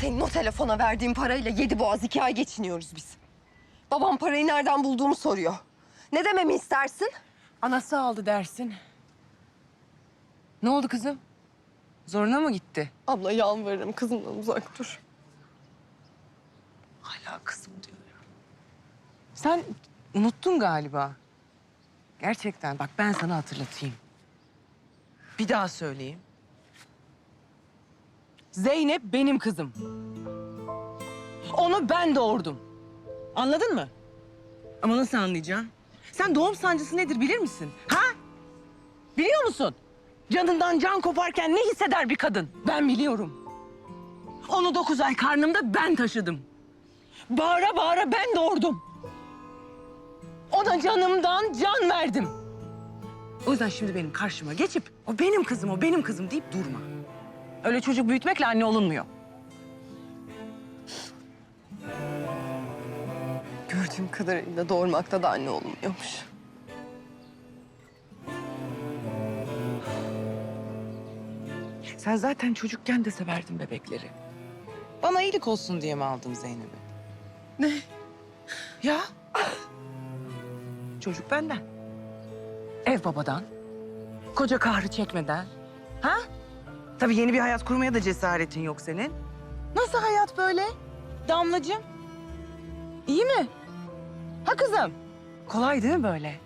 Senin o telefona verdiğin parayla yedi boğaz iki ay geçiniyoruz biz. Babam parayı nereden bulduğumu soruyor. Ne dememi istersin? Anası aldı dersin. Ne oldu kızım? Zoruna mı gitti? Abla yalvarırım kızımdan uzak dur. Hala kızım diyor ya. Sen unuttun galiba. Gerçekten bak ben sana hatırlatayım. Bir daha söyleyeyim. Zeynep benim kızım. Onu ben doğurdum. Anladın mı? Ama nasıl anlayacaksın? Sen doğum sancısı nedir bilir misin? Ha? Biliyor musun? Canından can koparken ne hisseder bir kadın? Ben biliyorum. Onu dokuz ay karnımda ben taşıdım. Bağıra bağıra ben doğurdum. Ona canımdan can verdim. O yüzden şimdi benim karşıma geçip o benim kızım, o benim kızım deyip durma. Öyle çocuk büyütmekle anne olunmuyor. Gördüğüm kadarıyla doğurmakta da anne olmuyormuş. Sen zaten çocukken de severdin bebekleri. Bana iyilik olsun diye mi aldın Zeynep'i? Ne? Ya. Çocuk benden. Ev babadan. Koca kahrı çekmeden. Ha? Tabii yeni bir hayat kurmaya da cesaretin yok senin. Nasıl hayat böyle? Damlacığım. İyi mi? Ha kızım? Kolay değil mi böyle?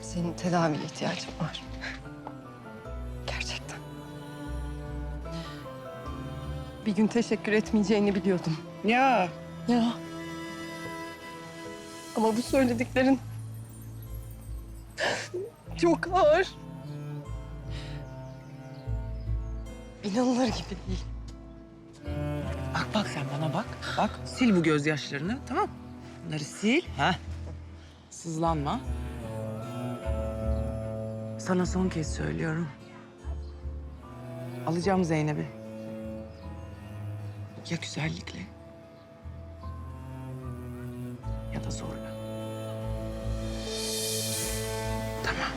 Senin tedaviye ihtiyacın var. Gerçekten. Bir gün teşekkür etmeyeceğini biliyordum. Ya. Ya. Ama bu söylediklerin çok ağır. İnanılır gibi değil. Bak bak sen bana bak. Bak sil bu gözyaşlarını tamam? Bunları sil. Ha. Sızlanma. Sana son kez söylüyorum. Alacağım Zeynep'i. Ya güzellikle ya da zorla. Tamam.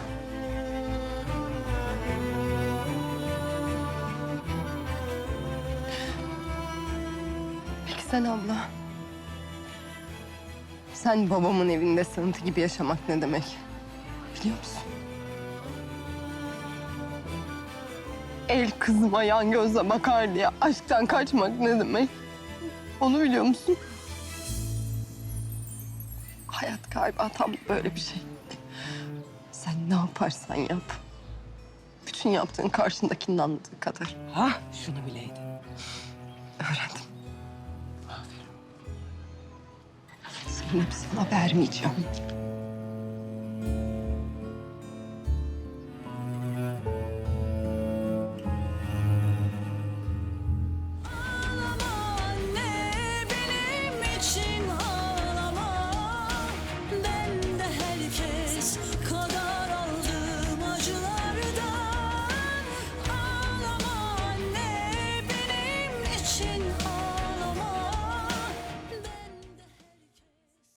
Sen abla? Sen babamın evinde sığıntı gibi yaşamak ne demek? Biliyor musun? El kızıma yan gözle bakar diye aşktan kaçmak ne demek? Onu biliyor musun? Hayat galiba tam böyle bir şey. Sen ne yaparsan yap. Bütün yaptığın karşındakinin anladığı kadar Ha şunu bileydin. öğrendim. Zeynep sana vermeyeceğim.